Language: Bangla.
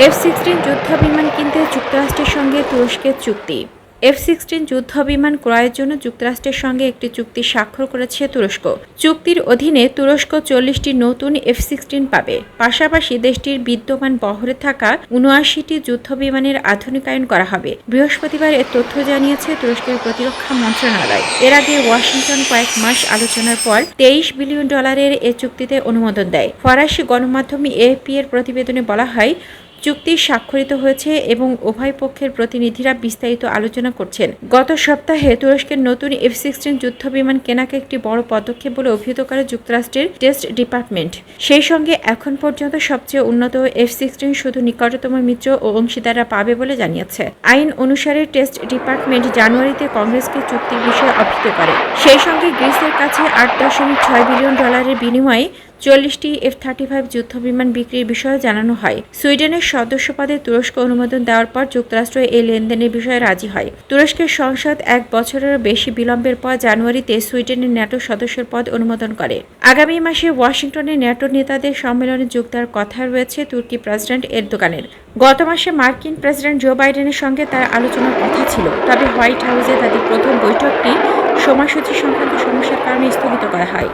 এফ সিক্সটিন যুদ্ধ বিমান কিনতে যুক্তরাষ্ট্রের সঙ্গে তুরস্কের চুক্তি। এফ সিক্সটিন যুদ্ধ বিমান ক্রয়ের জন্য যুক্তরাষ্ট্রের সঙ্গে একটি চুক্তি স্বাক্ষর করেছে তুরস্ক। চুক্তির অধীনে তুরস্ক চল্লিশটি নতুন এফ সিক্সটিন পাবে। পাশাপাশি দেশটির বিদ্যমান বহরে থাকা উনআশিটি যুদ্ধ বিমানের আধুনিকায়ন করা হবে। বৃহস্পতিবার এ তথ্য জানিয়েছে তুরস্কের প্রতিরক্ষা মন্ত্রণালয়। এর আগে ওয়াশিংটন কয়েক মাস আলোচনার পর তেইশ বিলিয়ন ডলারের এ চুক্তিতে অনুমোদন দেয়। ফরাসি গণমাধ্যম এএপি এর প্রতিবেদনে বলা হয় চুক্তি স্বাক্ষরিত হয়েছে এবং উভয় পক্ষের প্রতিনিধিরা বিস্তারিত আলোচনা করছেন। গত সপ্তাহে তুরস্কের নতুন এফ সিক্সটিন যুদ্ধ বিমান কেনাকে একটি বড় পদক্ষেপ বলে অভিহিত করে যুক্তরাষ্ট্রের টেস্ট ডিপার্টমেন্ট। সেই সঙ্গে এখন পর্যন্ত সবচেয়ে উন্নত এফ সিক্সটিন শুধু নিকটতম মিত্র ও অংশীদাররা পাবে বলে জানিয়েছে। আইন অনুসারে টেস্ট ডিপার্টমেন্ট জানুয়ারিতে কংগ্রেসকে চুক্তির বিষয়ে অবহিত করে। সেই সঙ্গে গ্রিসের কাছে আট দশমিক ছয় বিলিয়ন ডলারের বিনিময়ে চল্লিশটি এফ থার্টি ফাইভ যুদ্ধ বিমান বিক্রির বিষয়ে জানানো হয়। সুইডেনের সদস্যপদে তুরস্ক অনুমোদন দেওয়ার পর যুক্তরাষ্ট্র এই লেনদেনের বিষয়ে রাজি হয়। তুরস্কের সংসদ এক বছরের বেশি বিলম্বের পর জানুয়ারিতে সুইডেনের ন্যাটো সদস্যের পদ অনুমোদন করে। আগামী মাসে ওয়াশিংটনে ন্যাটো নেতাদের সম্মেলনে যোগ দেওয়ার কথা রয়েছে তুর্কি প্রেসিডেন্ট এরদোগানের। গত মাসে মার্কিন প্রেসিডেন্ট জো বাইডেনের সঙ্গে তার আলোচনার কথা ছিল। তবে হোয়াইট হাউসে তাদের প্রথম বৈঠকটি সময়সূচি সংক্রান্ত সমস্যার কারণে স্থগিত করা হয়।